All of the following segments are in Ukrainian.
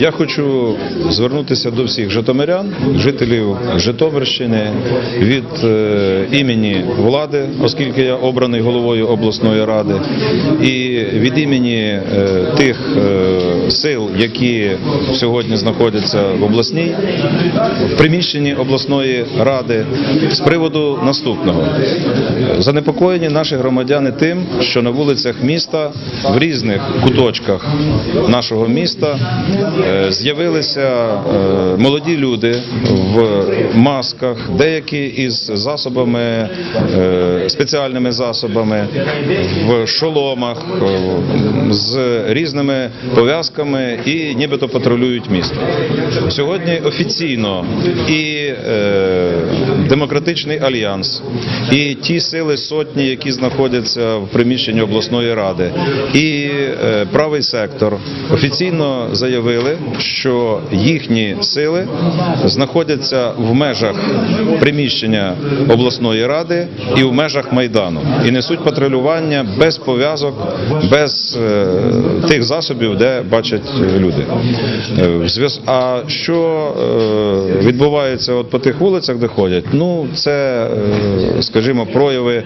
я хочу звернутися до всіх житомирян, жителів Житомирщини від е, імені влади, оскільки я обраний головою обласної ради, і від імені е, тих е, сил, які сьогодні знаходяться в обласній в приміщенні обласної ради, з приводу наступного. Занепокоєні наші громадяни тим, що на вулицях міста в різних куточках нашого міста з'явилися е, молоді люди в масках, деякі із засобами, е, спеціальними засобами, в шоломах, е, з різними пов'язками і нібито патрулюють місто. Сьогодні офіційно і е, демократичний альянс, і ті сили сотні, які знаходяться в приміщенні обласної ради, і е, правий сектор офіційно заявили, що їхні сили знаходяться в межах приміщення обласної ради і в межах майдану, і несуть патрулювання без пов'язок, без е, тих засобів, де бачать люди. Е, А що відбувається от по тих вулицях, де ходять? Ну це, е, скажімо, прояви е,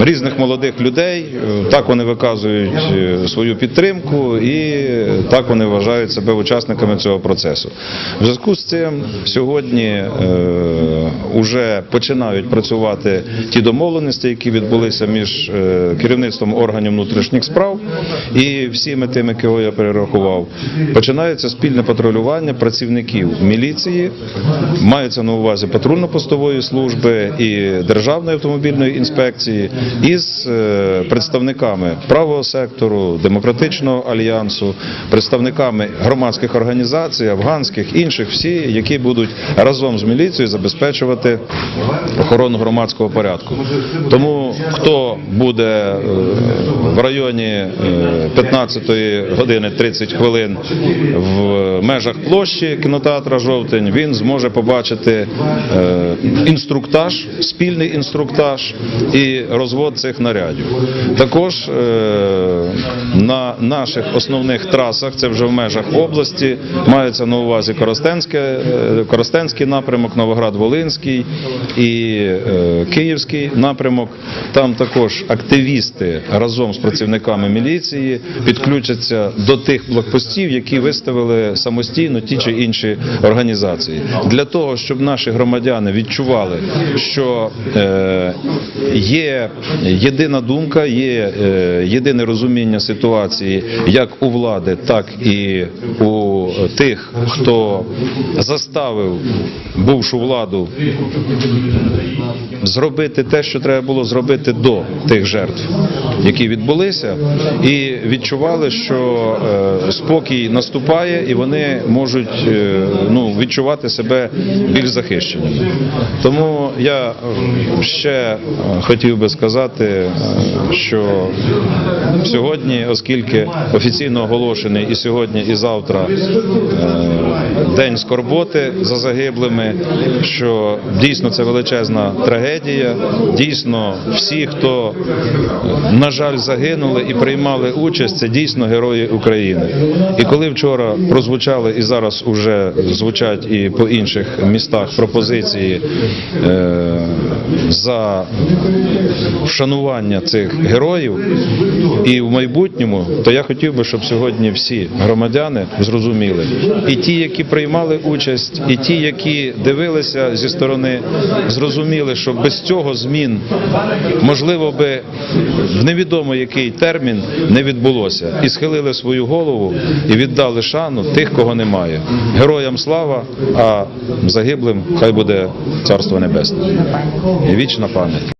різних молодих людей. Так вони виказують е, свою підтримку і так вони вважають себе учасниками цього процесу. В зв'язку з цим сьогодні вже починають працювати ті домовленості, які відбулися між керівництвом органів внутрішніх справ і всіми тими, кого я перерахував. Починається спільне патрулювання працівників міліції, мається на увазі патрульно-постової служби і державної автомобільної інспекції із е, представниками правого сектору, демократичного альянсу, представниками громадських організацій, афганських інших, всі, які будуть разом з міліцією забезпечувати охорону громадського порядку. Тому хто буде е, в районі е, 15 години 30 хвилин в межах площі кінотеатра Жовтень, він зможе побачити е, інструктаж, спільний інструктаж і розвод цих нарядів. Також е, на наших основних трасах, це вже в межах області, мається на увазі е, Коростенський напрямок, Новоград-Волинський і е, Київський напрямок. Там також активісти разом з працівниками міліції підключаться до тих блокпостів, які виставили самостійно ті чи інші організації, для того, щоб наші громадяни відчували, що е, є єдина думка, є е, єдине розуміння ситуації, як у влади, так і у тих, хто заставив бувшу владу зробити те, що треба було зробити до тих жертв, які відбулися, і відчували, що е, спокій наступає, і вони можуть ну, відчувати себе більш захищеними. Тому я е, ще е, хотів би сказати, е, що сьогодні, оскільки офіційно оголошений і сьогодні, і завтра день скорботи за загиблими, що дійсно це величезна трагедія. Дійсно, всі, хто, на жаль, загинули і приймали участь, це дійсно герої України. І коли вчора прозвучали і зараз уже звучать і по інших містах пропозиції е, за вшанування цих героїв. І в майбутньому, то я хотів би, щоб сьогодні всі громадяни зрозуміли, і ті, які приймали участь, і ті, які дивилися зі сторони, зрозуміли, що без цього змін можливо би в невідомо який термін не відбулося, і схилили свою голову і віддали шану тих, кого немає. Героям слава, а загиблим хай буде царство небесне вічна пам'ять.